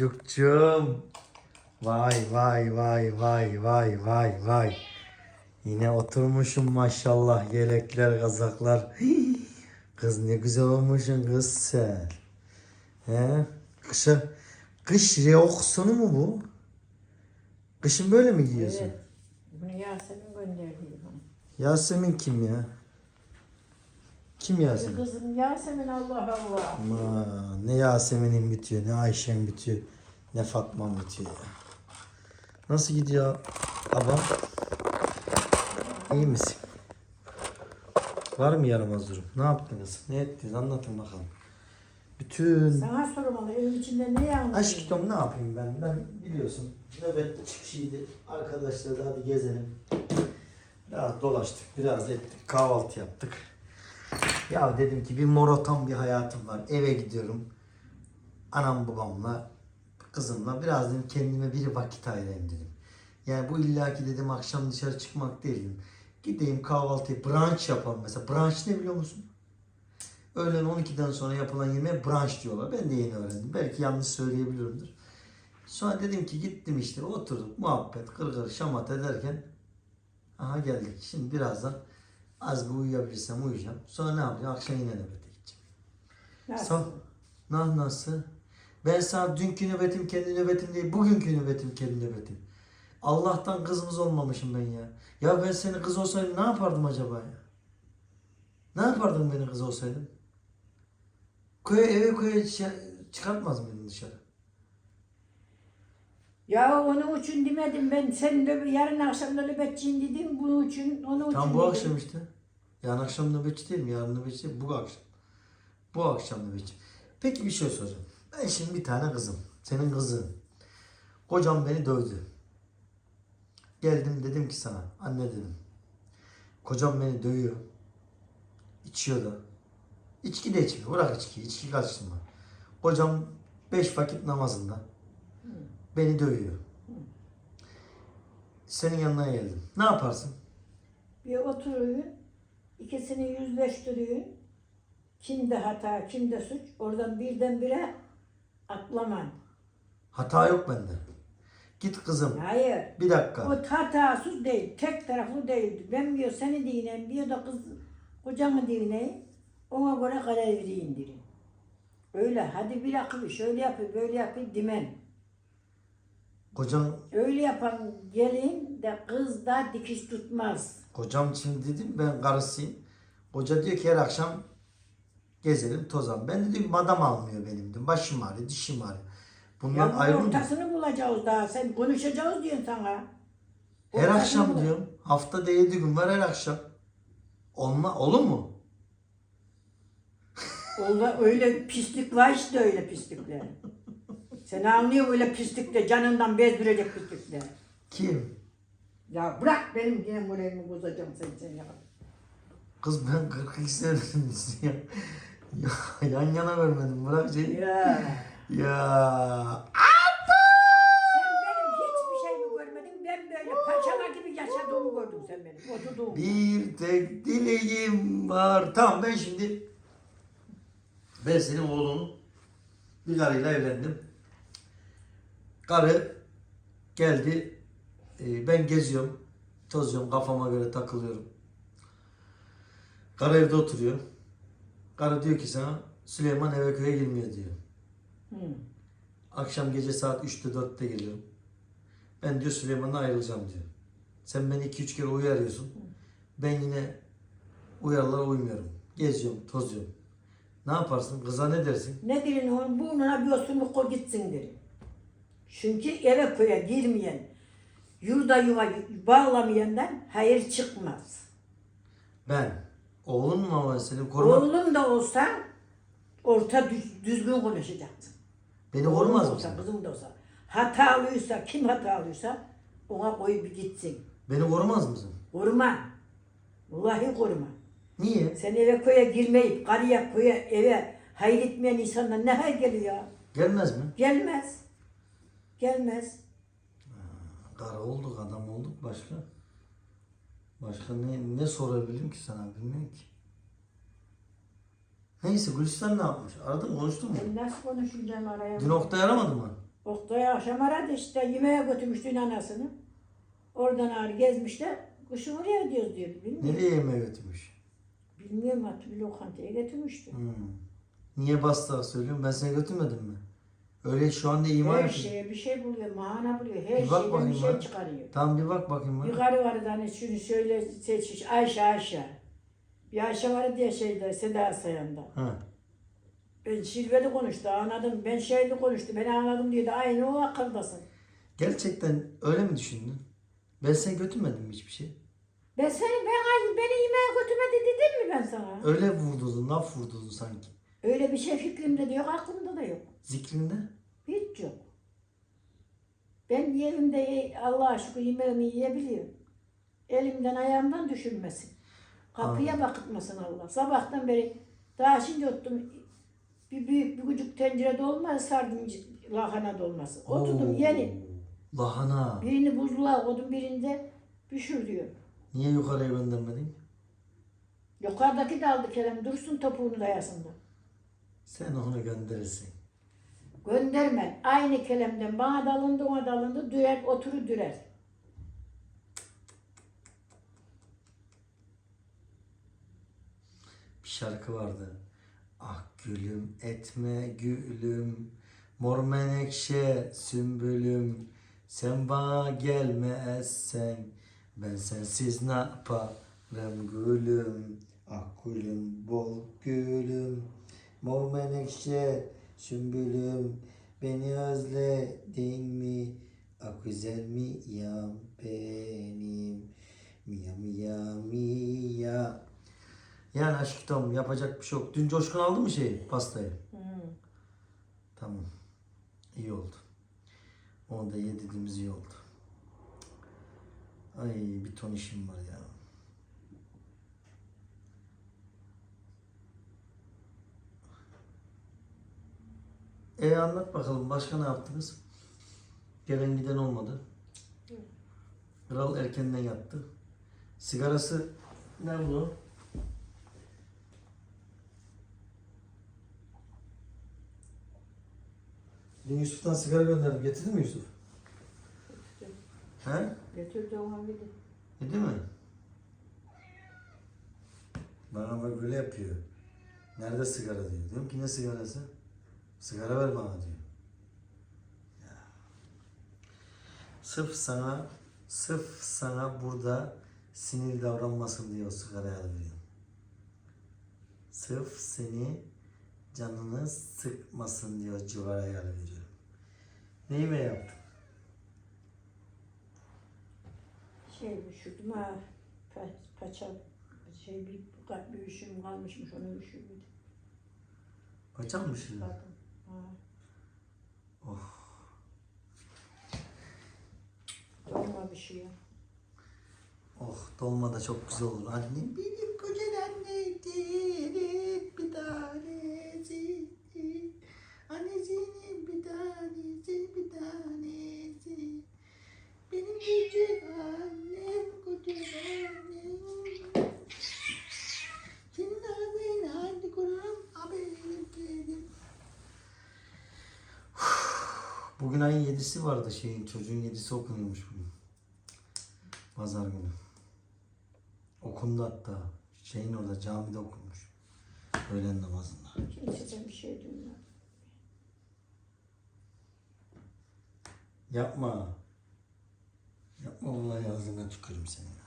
Boncukçum. Vay vay vay vay vay vay vay. Yine oturmuşum maşallah yelekler kazaklar. Hii, Kız ne güzel olmuşsun kız sen. He? Kışa, kış reaksiyonu mu bu? Kışın böyle mi giyiyorsun? Evet. Bunu Yasemin gönderdi bana. Yasemin kim ya? Kim Yasemin? Kızım Yasemin Allah Allah. Ama ne Yasemin'in bitiyor, ne Ayşen bitiyor, ne Fatma'm bitiyor ya. Nasıl gidiyor abam? İyi misin? Var mı yaramaz durum? Ne yaptınız? Ne ettiniz? Anlatın bakalım. Bütün... Sana sormalı evin içinde ne yanlış? Aşk Tom ne yapayım ben? Ben biliyorsun nöbet çıkışıydı. Arkadaşlar hadi gezelim. Biraz dolaştık, biraz ettik, kahvaltı yaptık. Ya dedim ki bir morotan bir hayatım var. Eve gidiyorum. Anam babamla, kızımla biraz dedim kendime bir vakit ayırayım dedim. Yani bu illaki dedim akşam dışarı çıkmak değil. Gideyim kahvaltıyı brunch yapalım mesela. Brunch ne biliyor musun? Öğlen 12'den sonra yapılan yemeğe brunch diyorlar. Ben de yeni öğrendim. Belki yanlış söyleyebiliyorumdur. Sonra dedim ki gittim işte oturduk muhabbet kır kır şamat ederken aha geldik. Şimdi birazdan az bir uyuyabilirsem uyuyacağım. Sonra ne yapacağım? Akşam yine nöbete gideceğim. Nasıl? Sağ Nah nasıl? Ben sana dünkü nöbetim kendi nöbetim değil, bugünkü nöbetim kendi nöbetim. Allah'tan kızımız olmamışım ben ya. Ya ben senin kız olsaydım ne yapardım acaba ya? Ne yapardım beni kız olsaydım? Köye eve köye çıkartmaz mıydın dışarı? Ya onun için demedim ben sen de yarın akşam da nöbetçiyim dedim bunun için onun için Tam bu dedim. akşam işte. Yarın akşam nöbetçi değil mi? Yarın nöbetçi değil, bu akşam. Bu akşam nöbetçi. Peki bir şey soracağım. Ben şimdi bir tane kızım. Senin kızın. Kocam beni dövdü. Geldim dedim ki sana. Anne dedim. Kocam beni dövüyor. İçiyor da. İçki de içmiyor. Bırak içkiyi. İçki karıştırma. Kocam beş vakit namazında. Beni dövüyor. Senin yanına geldim. Ne yaparsın? Bir oturuyor, ikisini yüzleştiriyor. Kimde hata, kimde suç. Oradan birdenbire atlaman. Hata yok bende. Git kızım. Hayır. Bir dakika. O hatasız değil, tek taraflı değildi. Ben diyor seni dinleyeyim, bir de kız kocamı dinleyeyim. Ona göre karar vereyim derim. Öyle hadi bir akıl şöyle yapayım, böyle yapayım demen. Kocam Öyle yapan gelin de kız da dikiş tutmaz. kocam şimdi dedim ben karısıyım. Koca diyor ki her akşam gezelim tozalım. Ben de diyorum madam almıyor benim diyorum. Başım ağrıyor, dişim ağrıyor. Bundan Ya bunun ayrı mı? ortasını bulacağız daha. Sen konuşacağız diyorsun sana. Her Ortasını akşam bul- diyorum. Haftada yedi gün var her akşam. Olma, olur mu? Ola, öyle pislik var işte öyle pislikler. Sen anlıyor öyle pislikte canından bezdirecek pislikler. Kim? Ya bırak benim yine moralimi bozacağım sen sen ya. Kız ben 42 senedir ya. ya. Yan yana vermedim. Bırak şey. Ya. Ya. Sen benim hiçbir şeyimi görmedin. Ben böyle paçalar gibi yaşadığımı gördün sen benim. Oturduğum. Bir tek dileğim var. Tamam ben şimdi ben senin oğlun bir karıyla evlendim. Karı geldi. e, ben geziyorum. Tozuyorum. Kafama göre takılıyorum. Karı evde oturuyor. Karı diyor ki sana Süleyman eve köye girmiyor diyor. Hı. Akşam gece saat 3'te 4'te geliyorum. Ben diyor Süleyman'la ayrılacağım diyor. Sen beni 2-3 kere uyarıyorsun. Ben yine uyarılara uymuyorum. Geziyorum, tozuyorum. Ne yaparsın? Kıza ne dersin? Ne derin onun burnuna bir osurluk koy gitsin derim. Çünkü eve köye girmeyen, yurda yuva bağlamayandan hayır çıkmaz. Ben, oğlun mu ama seni korumak... Oğlum da olsa orta düz- düzgün konuşacaksın. Beni Oğlum korumaz da olsa, mısın? kızım da olsa. Hatalıysa, kim hatalıysa ona koy bir gitsin. Beni korumaz mısın? Koruma. Vallahi koruma. Niye? Sen eve köye girmeyip, karıya köye eve hayır etmeyen insanlar ne hayır geliyor? Gelmez mi? Gelmez. Gelmez. Kara olduk, adam olduk. Başka? Başka ne, ne sorabilirim ki sana? Bilmiyorum ki. Neyse Gülistan ne yapmış? Aradın? Konuştun mu? Ben nasıl konuşacağım araya? Dün Oktay aramadı mı? Oktay akşam aradı işte yemeğe götürmüştü anasını. Oradan ağrı gezmişler. Kışın oraya gidiyoruz diyordu. Bilmiyorum. Nereye yemeğe götürmüş? Bilmiyorum bir lokantaya götürmüştü. Hmm. Niye bastığa söylüyorum? Ben seni götürmedim mi? Öyle şu anda iman Her et. şeye bir şey buluyor, mahana buluyor. Her Bir bak şeyden bir bakayım şey bana. çıkarıyor. Tamam bir bak bakayım bana. Yukarı var hani şunu şöyle seçmiş. Ayşe Ayşe. Bir Ayşe var diye şeyde Seda Sayan'da. Ha. Ben şilveli konuştu anladım. Ben şeyli konuştu. Ben anladım diyordu. Aynı o akıldasın. Gerçekten öyle mi düşündün? Ben seni götürmedim mi hiçbir şey? Ben seni ben beni yemeğe götürmedi dedim mi ben sana? Öyle vurdurdun, laf vurdurdun sanki. Öyle bir şey fikrimde de yok, aklımda da yok. Zikrinde. Hiç yok. Ben yerimde ye- Allah'a şükür yemeğimi yiyebiliyorum. Elimden ayağımdan düşürmesin. Kapıya bakıtmasın Allah. Sabahtan beri daha şimdi ottum. Bir büyük bir küçük tencere dolma sardım lahana dolması. Oturdum Oo, yeni. Lahana. Birini buzluğa koydum birinde pişiriyor. Niye yukarıya göndermedin? Yukarıdaki de aldı kelem dursun topuğunu dayasında. Sen onu gönderirsin. Gönderme. Aynı kelemden bana dalındı ona dalındı dürer oturur dürer. Bir şarkı vardı. Ah gülüm etme gülüm Mor menekşe sümbülüm Sen bana gelmezsen Ben sensiz ne yaparım gülüm Ah gülüm bol gülüm Mor menekşe sümbülüm Beni özledin mi Ah güzel mi yam benim Mia mia mia yani aşkım yapacak bir şey yok. Dün Coşkun aldı mı şeyi, pastayı? Hı. Tamam. İyi oldu. Onu da yediğimiz iyi oldu. Ay bir ton işim var ya. E anlat bakalım başka ne yaptınız? Gelen giden olmadı. Kral erkenden yattı. Sigarası ne bu? Dün Yusuf'tan sigara gönderdim. Getirdin mi Yusuf? He? Götürdü ona bir de. Yedi mi? Bana bak böyle yapıyor. Nerede sigara diyor. Diyorum ki ne sigarası? Sigara ver bana diyor. Ya. Sırf sana, sırf sana burada sinirli davranmasın diye o sigarayı alıveriyorum. Sırf seni canını sıkmasın diye o civarayı alıveriyorum. Neyi be yaptın? Şey düşürdüm ha. Pa paça şey bir, bir üşüm kalmışmış onu üşürdüm. Kaçan mı şimdi? Oh. Olma bir şey ya. Oh dolma da çok güzel olur. Annem benim kocan anneciğim bir tanesi. Annesinin bir tanesi bir tanesi. Benim küçük annem küçük annem. Senin adın hadi kurum haberim dedim. Bugün ayın şeyin çocuğun yedisi okunuyormuş bugün. Pazar günü. Okundu hatta. Şeyin orada camide okunmuş. Öğlen namazında. Kimseden bir şey duymadım. Yapma. Yapma vallahi ağzına tükürüm seni. ya.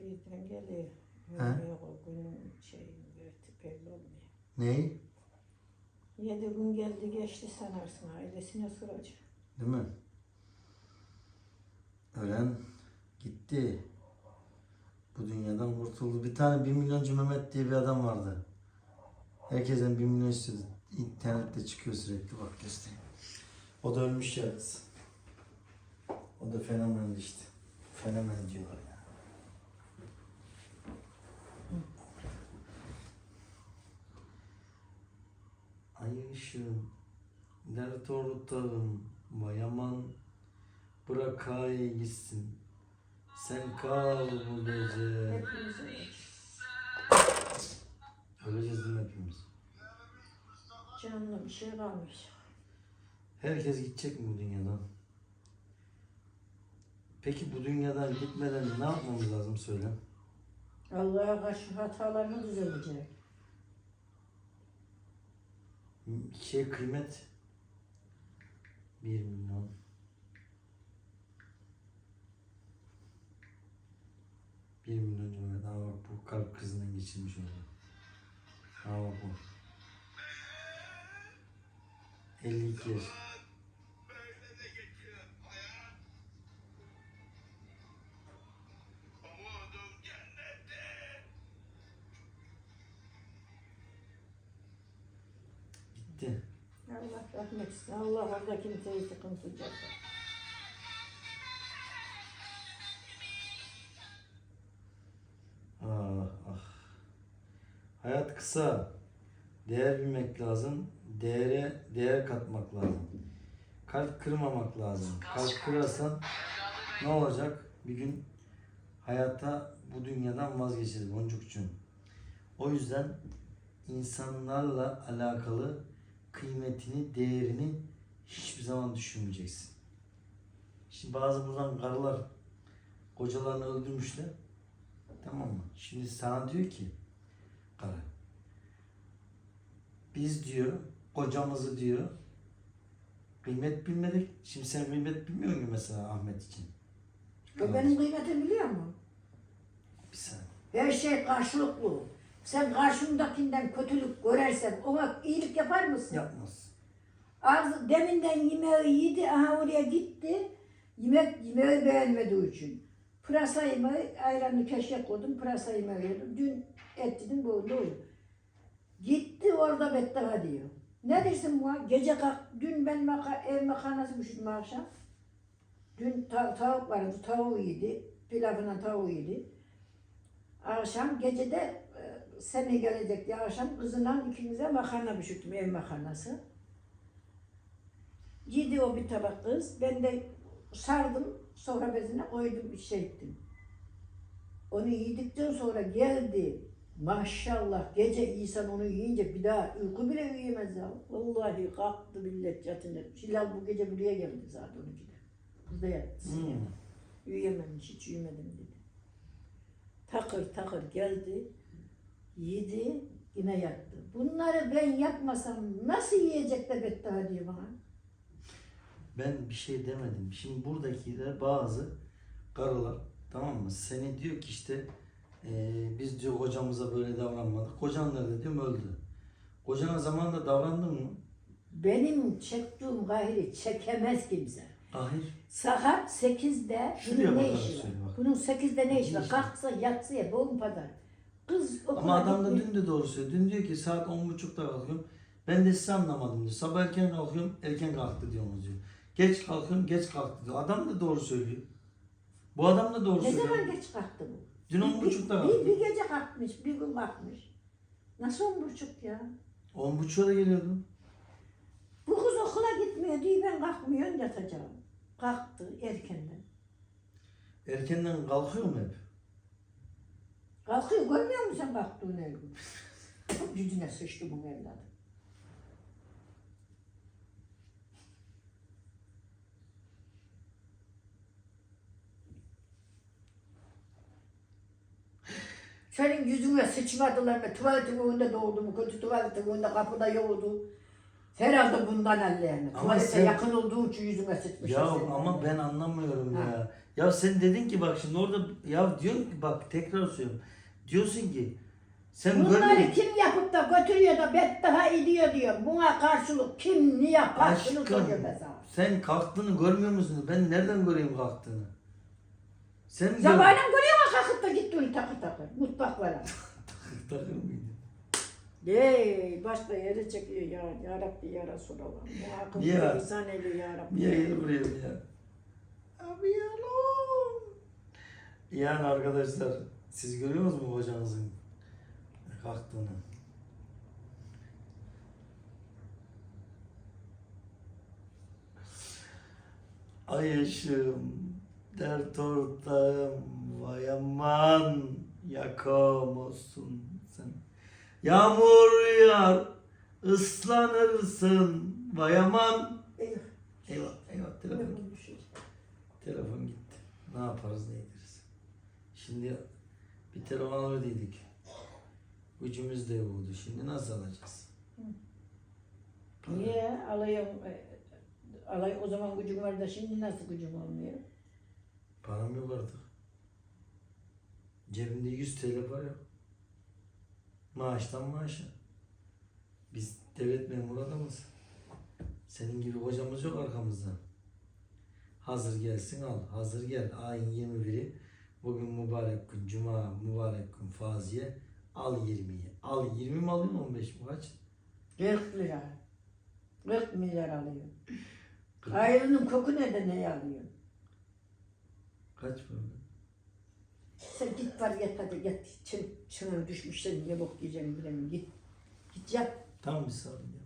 Birden geliyor. He? Yok o günün şey belli olmuyor. Ney? Yedi gün geldi geçti sanarsın ailesine soracak. Değil mi? Ölen gitti. Bu dünyadan kurtuldu. Bir tane bir milyoncu Mehmet diye bir adam vardı. Herkesten bir milyon istiyordu. İnternette çıkıyor sürekli bak göstereyim. O da ölmüş ya kız. O da fenomen işte. Fenomen diyorlar ay ışığım, dert ortağım, bayaman bırak ay gitsin. Sen kal bu gece. Öleceğiz değil mi hepimiz? Canlı bir şey varmış. Herkes gidecek mi bu dünyadan? Peki bu dünyadan gitmeden ne yapmamız lazım söyle? Allah'a karşı hatalarını düzeltecek. Şey kıymet 1 milyon. Bir milyon cumhuriyet. Aa bak bu kalp krizinden geçirmiş oldu. Aa bak bu. 52 yaş. Allah orada kimseyi sıkıntı yapar. Ah ah. Hayat kısa. Değer bilmek lazım. Değere değer katmak lazım. Kalp kırmamak lazım. Kalp kırarsan ne olacak? Bir gün hayata bu dünyadan vazgeçeriz Boncukcuğum. O yüzden insanlarla alakalı kıymetini, değerini hiçbir zaman düşünmeyeceksin. Şimdi bazı buradan karılar kocalarını öldürmüşler. Tamam mı? Şimdi sana diyor ki karı biz diyor kocamızı diyor kıymet bilmedik. Şimdi sen kıymet bilmiyor musun mesela Ahmet için? O benim kıymetimi biliyor mu? Bir saniye. Her şey karşılıklı. Sen karşındakinden kötülük görersen ona iyilik yapar mısın? Yapmaz. Ağzı deminden yemeği yedi, aha oraya gitti. Yemek yemeği beğenmediği için. Pırasa yemeği, ayranlı keşke koydum, pırasa yemeği yedim. Dün et yedim, bu uyuyor. Gitti orada beddua diyor. Ne dersin bu? Gece kalk, dün ben maka, ev makarnası pişirdim akşam. Dün ta- tavuk vardı, tavuğu yedi. Pilavına tavuğu yedi. Akşam gecede e, seni gelecek diye akşam kızına ikimize makarna pişirdim, ev makarnası. Yedi o bir tabak kız. Ben de sardım sofra bezine koydum bir şey ettim. Onu yedikten sonra geldi. Maşallah gece insan onu yiyince bir daha uyku bile uyuyamaz ya. Vallahi kalktı millet yatınca. Hilal bu gece buraya geldi saat 12'de. Kız da yattı. Hmm. Uyuyamamış hiç uyumadım dedi. Takır takır geldi. Yedi yine yattı. Bunları ben yapmasam nasıl yiyecek de beddua diyor bana. Ben bir şey demedim. Şimdi buradakiler bazı karılar tamam mı? Seni diyor ki işte eee, biz diyor kocamıza böyle davranmadık. Kocan nerede diyorum öldü. Kocana zamanında davrandın mı? Benim çektiğim gayri çekemez kimse. Hayır. Saat 8'de Şuraya bunun ne bakarak işi var? söyle bak. Bunun 8'de ne işi var? Kalksa yatsı ya boğum pazar. Kız okula Ama adam da gitmiyor. dün de doğru söylüyor. Dün diyor ki saat 10.30'da kalkıyorum. Ben de sizi anlamadım diyor. Sabah erken kalkıyorum, erken kalktı diyorsunuz diyor. Geç kalkıyorum, geç kalktı diyor. Adam da doğru söylüyor. Bu adam da doğru Ne söylüyor. zaman geç kalktı bu? Dün Bir- 10.30'da bir, bir, kalktı. bir gece kalkmış, bir gün kalkmış. Nasıl on buçuk ya? 10.30'a da geliyordu. Bu kız okula gitmiyor diye ben kalkmıyorum yatacağım. Kalktı erkenden. Erkenden kalkıyor mu hep? Kalkıyor görmüyor musun sen kalktığını gün? Yüzüne sıçtı bu evladı. Senin yüzüne sıçmadılar mı? Tuvaletin önünde doğdu mu? Kötü tuvaletin önünde kapıda yoğdu. Herhalde bundan ellerini. Ama Tuvalete sen- yakın olduğu için yüzüme sıçmış. Ya ama ben anlamıyorum ya. Ya sen dedin ki bak şimdi orada ya diyorsun ki bak tekrar söylüyorum. Diyorsun ki sen Bunları görmedin. kim yapıp da götürüyor da beddaha ediyor diyor. Buna karşılık kim niye karşılık Aşkım oluyor mesela? sen kalktığını görmüyor musun? Ben nereden göreyim kalktığını? Sen gör- Sabahleyin görüyor musun kalkıp da gitti öyle takır takır mutfaklara. Takır mıydın? Ey başka yere çekiyor ya. Ya Rabbi ya Resulallah. Ya. insan eli ya Rabbi. Niye gel buraya ya? Abi yalom. Yani arkadaşlar siz görüyor musunuz hocanızın kalktığını? Ay ışığım, dert ortağım, vay aman, yakam olsun sen. Yağmur yağar, ıslanırsın bayaman. Eyvah. Eyvah eyvah telefon gitti. Telefon düşüyor. Telefon gitti. Ne yaparız ne ederiz. Şimdi bir telefon alırdıydık. Gücümüz de yoktu. Şimdi nasıl alacağız? Niye alayım? e, Alay o zaman gücüm var da şimdi nasıl gücüm olmuyor? Param yok artık. Cebimde 100 TL para yok. Maaştan maaşa. Biz devlet memuru adamız. Senin gibi hocamız yok arkamızda. Hazır gelsin al. Hazır gel. Ayın 21'i. Bugün mübarek gün. Cuma mübarek gün faziye. Al 20'yi. Al 20 mi alıyorsun 15 mi? Kaç? 40 lira. 40 milyar alıyor. Ayrının koku nerede ne alıyor? Kaç böyle? Sen git var yat hadi yat. Çın, çınır düşmüş senin ne bok yiyeceğim bilemiyorum. Git. Git yat. Tamam bir saniye.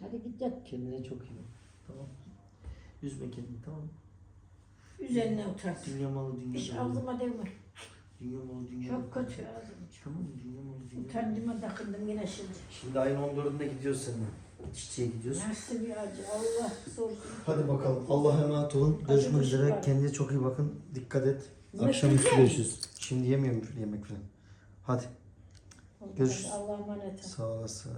Hadi git yat. Kendine çok iyi bak. Tamam. Üzme kendini tamam mı? Üzerine otur. Dünya malı dünya Hiç malı. ağzıma değme. Dünya malı dünya Çok malı. kötü ağzım. Tamam mı? Dünya malı dünya malı. Utancıma takındım yine şimdi. Şimdi ayın 14'ünde gidiyoruz seninle. Çiçeğe gidiyoruz. Nasıl bir acı Allah sorsun. Hadi bakalım. Allah'a emanet olun. Görüşmek üzere. hoşçakalın. Kendinize çok iyi bakın. Dikkat et. Akşamüstü görüşürüz. Şimdi yemiyorum yemek falan. Hadi. Görüşürüz. Allah'a emanet ol. Sağ olasın.